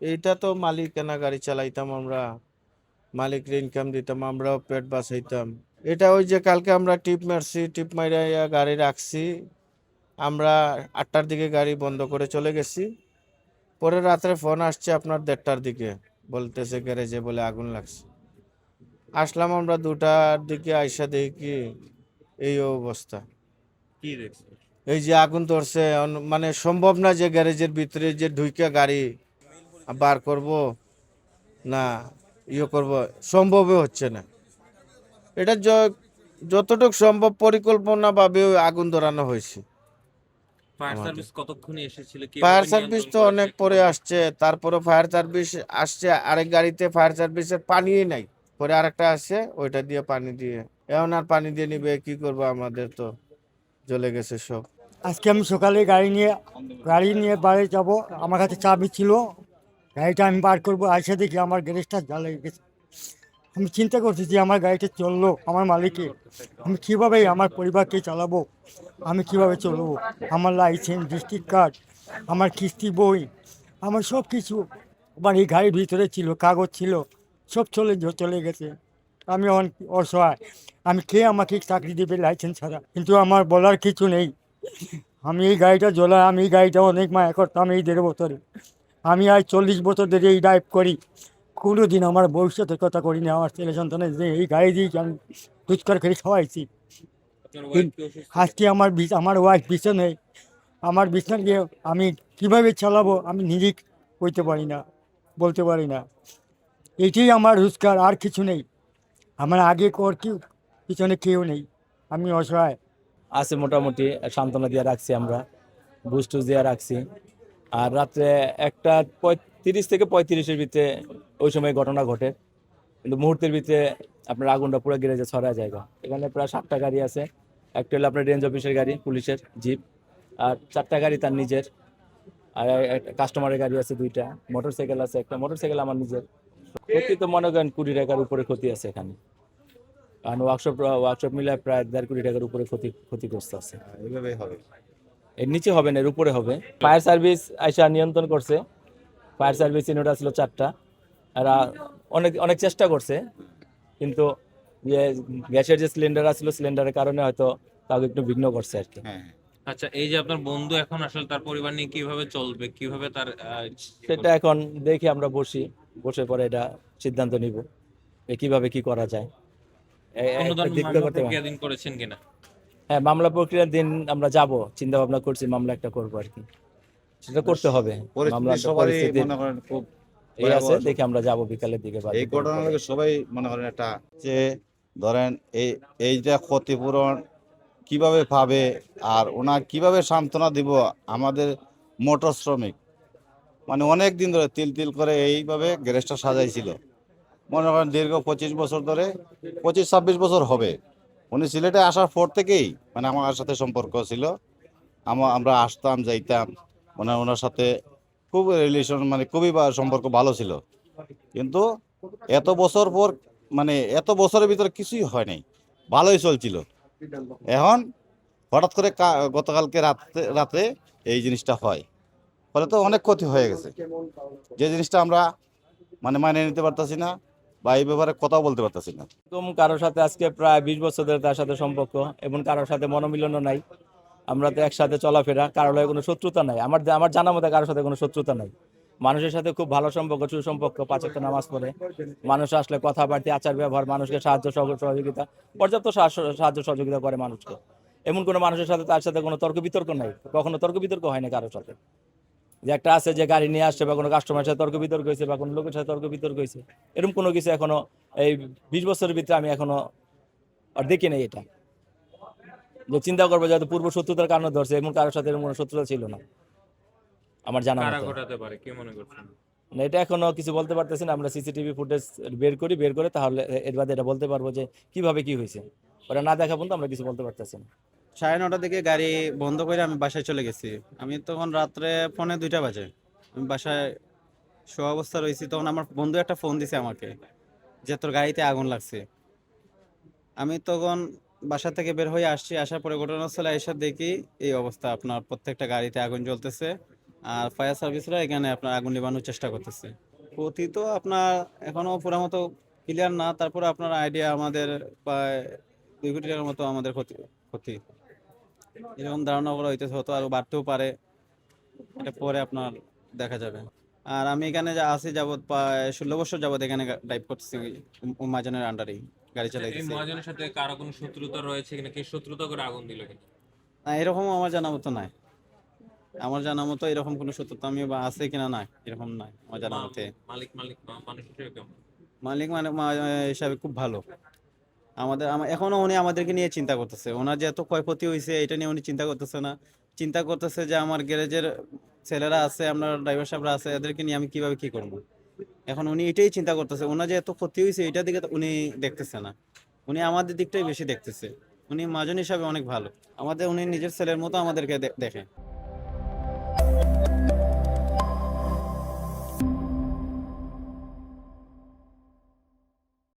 এইটা তো মালিকানা গাড়ি চালাইতাম আমরা। মালিকরে ইনকাম দিতাম আমরাও পেট বাঁচাইতাম। এটা ওই যে কালকে আমরা টিপ মারছি টিপ মাইরা গাড়ি রাখছি। আমরা আটটার দিকে গাড়ি বন্ধ করে চলে গেছি। পরে রাত্রে ফোন আসছে আপনার দেড়টার দিকে বলতেছে গ্যারেজে বলে আগুন লাগছে। আসলাম আমরা দুটার দিকে আইসা দেখি এই অবস্থা। কি দেখছ এই যে আগুন ধরছে মানে সম্ভব না যে গ্যারেজের ভিতরে যে ঢুইকা গাড়ি। বার করব? না ইয়ে করব? সম্ভবই হচ্ছে না। এটা য- যতটুকু সম্ভব পরিকল্পনা ভাবে আগুন ধরানো হয়েছে। ফায়ার সার্ভিস তো অনেক পরে আসছে তারপরে ফায়ার সার্ভিস আসছে আরেক গাড়িতে ফায়ার সার্ভিসের পানিই নাই। পরে আরেকটা আসছে ওইটা দিয়ে পানি দিয়ে এখন আর পানি দিয়ে নিবে কি করব আমাদের তো? জ্বলে গেছে সব। আজকে আমি সকালে গাড়ি নিয়ে গাড়ি নিয়ে বাড়ি যাব আমার কাছে চাবি ছিল। গাড়িটা আমি বার করব আসে দেখি আমার গ্যারেজটা জ্বালে গেছে। আমি চিন্তা করছি যে আমার গাড়িটা চলল আমার মালিকে। আমি কীভাবে আমার পরিবারকে চালাবো? আমি কীভাবে চলবো? আমার লাইসেন্স ডিস্ট্রিক্ট কার্ড আমার কিস্তি বই, আমার সব কিছু আমার এই গাড়ির ভিতরে ছিল, কাগজ ছিল, সব চলে চলে গেছে। আমি অসহায়। আমি কে আমাকে চাকরি দেবে লাইসেন্স ছাড়া? কিন্তু আমার বলার কিছু নেই। আমি এই গাড়িটা জ্বলা আমি এই গাড়িটা অনেক মায়া করতাম এই দেড় বছরে। আমি আজ চল্লিশ বছর ধরে এই ড্রাইভ করি। কোনো দিন আমার ভবিষ্যতের কথা করিনি আমার ছেলে সন্তানের যে এই গাড়ি দিয়ে আমি রোজগার করে খাওয়াইছি? আজকে আমার আমার ওয়াইফ বিছানে আমার বিছানা গিয়ে আমি কীভাবে চালাবো আমি নিজেই কইতে পারি না বলতে পারি না। এটাই আমার রোজগার আর কিছু নেই। আমার আগে কর কি পিছনে কেউ নেই। আমি অসহায়। আছে মোটামুটি সান্ত্বনা দিয়ে রাখছি আমরা। বুস্টুস দিয়ে রাখছি। আর রাত্রে একটা পঁয়ত্রিশ থেকে পঁয়ত্রিশের ভিতরে ওই সময় ঘটনা ঘটে। কিন্তু মুহূর্তের ভিতরে আপনার আগুনটা পুরো গ্যারেজে ছড়া জায়গা এখানে প্রায় সাতটা গাড়ি আছে। একটা হলো আপনার রেঞ্জ অফিসের গাড়ি, পুলিশের জিপ আর চারটা গাড়ি তার নিজের। আর কাস্টমারের গাড়ি আছে দুইটা মোটর সাইকেল আছে একটা। মোটর সাইকেল আমার নিজের। ক্ষতি তো মনে করেন কুড়ি টাকার উপরে ক্ষতি আছে এখানে। কারণ ওয়ার্কশপ ওয়ার্কশপ মিলে প্রায় দেড় কোটি টাকার উপরে ক্ষতি, ক্ষতিগ্রস্ত আছে। এইভাবে হবে। এর নিচে হবে না এর উপরে হবে। ফায়ার সার্ভিস আইসা নিয়ন্ত্রণ করছে। ফায়ার সার্ভিস ইউনিট ছিল চারটা। এরা অনেক অনেক চেষ্টা করছে। কিন্তু যে গ্যাসের যে সিলিন্ডার আসছিল সিলিন্ডারের কারণে হয়তো তাকে একটু বিঘ্ন করছে আর কি। হ্যাঁ আচ্ছা এই যে আপনার বন্ধু এখন আসলে তার পরিবার নিয়ে কীভাবে চলবে? কীভাবে তার সেটা এখন দেখি আমরা বসি। বসে পরে এটা সিদ্ধান্ত নিব। কীভাবে কি করা যায়। করেছেন কিনা? হ্যাঁ মামলা প্রক্রিয়ার দিন আমরা যাব চিন্তা ভাবনা করছি মামলা একটা করব আর কি। সেটা করতে হবে সবারই পরিস্থিতি মনে করেন খুব এই আছে। দেখে আমরা যাব বিকালের দিকে এই ঘটনা লাগে সবাই মনে করেন একটা যে ধরেন এই এইটা ক্ষতিপূরণ কীভাবে পাবে আর ওনার কীভাবে সান্ত্বনা দিব আমাদের মোটর শ্রমিক? মানে অনেক দিন ধরে তিল তিল করে এইভাবে গ্যারেজটা সাজাইছিল। মনে করেন দীর্ঘ পঁচিশ বছর ধরে পঁচিশ ছাব্বিশ বছর হবে। উনি সিলেটে আসার পর থেকেই মানে আমার সাথে সম্পর্ক ছিল। আমা- আমরা আসতাম, যাইতাম। মানে ওনার সাথে খুব রিলেশন মানে খুবই সম্পর্ক ভালো ছিল। কিন্তু এত বছর পর মানে এত বছরের ভিতরে কিছুই হয় নাই ভালোই চলছিল। এখন হঠাৎ করে গতকালকে রাতে রাতে এই জিনিসটা হয়। ফলে তো অনেক ক্ষতি হয়ে গেছে। যে জিনিসটা আমরা মানে মানিয়ে নিতে পারতাছি না বা এই ব্যাপারে কথাও বলতে পারতাছি না। এরকম কারোর সাথে আজকে প্রায় বিশ বছর ধরে তার সাথে সম্পর্ক, এবং কারোর সাথে মনোমিলনও নাই। আমরা তো একসাথে চলাফেরা, কারোর লগে কোনো শত্রুতা নাই। আমার আমার জানা মতে কারোর সাথে কোনো শত্রুতা নাই। মানুষের সাথে খুব ভালো সম্পর্ক, সুসম্পর্ক পাঁচক্ত নামাজ পড়ে। মানুষ আসলে কথাবার্তা, আচার ব্যবহার, মানুষকে সাহায্য সহ- সহযোগিতা, পর্যাপ্ত সাহায্য- সাহায্য সহযোগিতা করে মানুষকে। এমন কোনো মানুষের সাথে তার সাথে কোনো তর্ক বিতর্ক নাই। কখনো তর্ক বিতর্ক হয় না কারোর সাথে। যে একটা আছে যে গাড়ি নিয়ে আসছে বা কোনো কাস্টমারের সাথে তর্ক বিতর্ক হয়েছে বা কোনো লোকের সাথে তর্ক বিতর্ক হয়েছে এরকম কোনো কিছু এখনও এই বিশ বছরের ভিতরে আমি এখনও আর দেখি নাই এটা। যে চিন্তা করব যে পূর্ব শত্রুতার কারণে ধরছে এমন কারোর সাথে এরকম কোনো শত্রুতা ছিল না। আমার জানা ঘটাতে পারে কি মনে করছেন? না, এটা এখনও কিছু বলতে পারতেছি না আমরা সিসিটিভি ফুটেজ বের করি বের করে তাহলে এর বাদে এটা বলতে পারব যে কীভাবে কি হয়েছে। ওরা না দেখা পর্যন্ত আমরা কিছু বলতে পারতেছি না। সাড়ে নটার দিকে গাড়ি বন্ধ করে আমি বাসায় চলে গেছি। আমি তখন রাত্রে পৌনে দুইটা বাজে। আমি বাসায় শো অবস্থা রয়েছি। তখন আমার বন্ধু একটা ফোন দিছে আমাকে যে, তোর গাড়িতে আগুন লাগছে। আমি তখন বাসা থেকে বের হয়ে আসছি। আসার পরে ঘটনাস্থলে এসে দেখি এই অবস্থা। আপনার প্রত্যেকটা গাড়িতে আগুন জ্বলতেছে আর ফায়ার সার্ভিসরা এখানে আপনার আগুন নেবানোর চেষ্টা করতেছে। ক্ষতি তো আপনার এখনও পুরো মতো ক্লিয়ার না। তারপরে আপনার আইডিয়া আমাদের প্রায় দুই কোটি টাকার মতো আমাদের ক্ষতি ক্ষতি। এরকম ধারণা করা হইতেছে হয়তো আরও বাড়তেও পারে। এটা পরে আপনার দেখা যাবে। আর আমি এখানে যা আছি যাবত প্রায় ষোলো বছর যাবত এখানে ড্রাইভ করতেছি মাজানের আন্ডারেই গাড়ি এই চালাইতেছি। মহাজনের সাথে কারও কোনো শত্রুতা রয়েছে কিনা? কি শত্রুতা করে আগুন দিল কিনা? না এরকম আমার জানা মতো নাই। আমার জানা মতো এরকম কোনো সত্যতা আমি বা আছে কিনা নাই এরকম নাই আমার জানা মতে। মালিক মালিক মানুষ হিসেবে কেমন? মালিক মানে হিসাবে খুব ভালো। আমাদের এখনও উনি আমাদেরকে নিয়ে চিন্তা করতেছে। ওনার যে এত ক্ষয়ক্ষতি হয়েছে এটা নিয়ে উনি চিন্তা করতেছে না। চিন্তা করতেছে যে আমার গ্যারেজের ছেলেরা আছে, আপনার ড্রাইভার সাহেবরা আছে, এদেরকে নিয়ে আমি কীভাবে কি করব? এখন উনি এটাই চিন্তা করতেছে, ওনার যে এত ক্ষতি হয়েছে এটার দিকে উনি দেখতেছে না। উনি আমাদের দিকটাই বেশি দেখতেছে। উনি মাজন হিসাবে অনেক ভালো। আমাদের, উনি নিজের ছেলের মতো আমাদেরকে দেখে।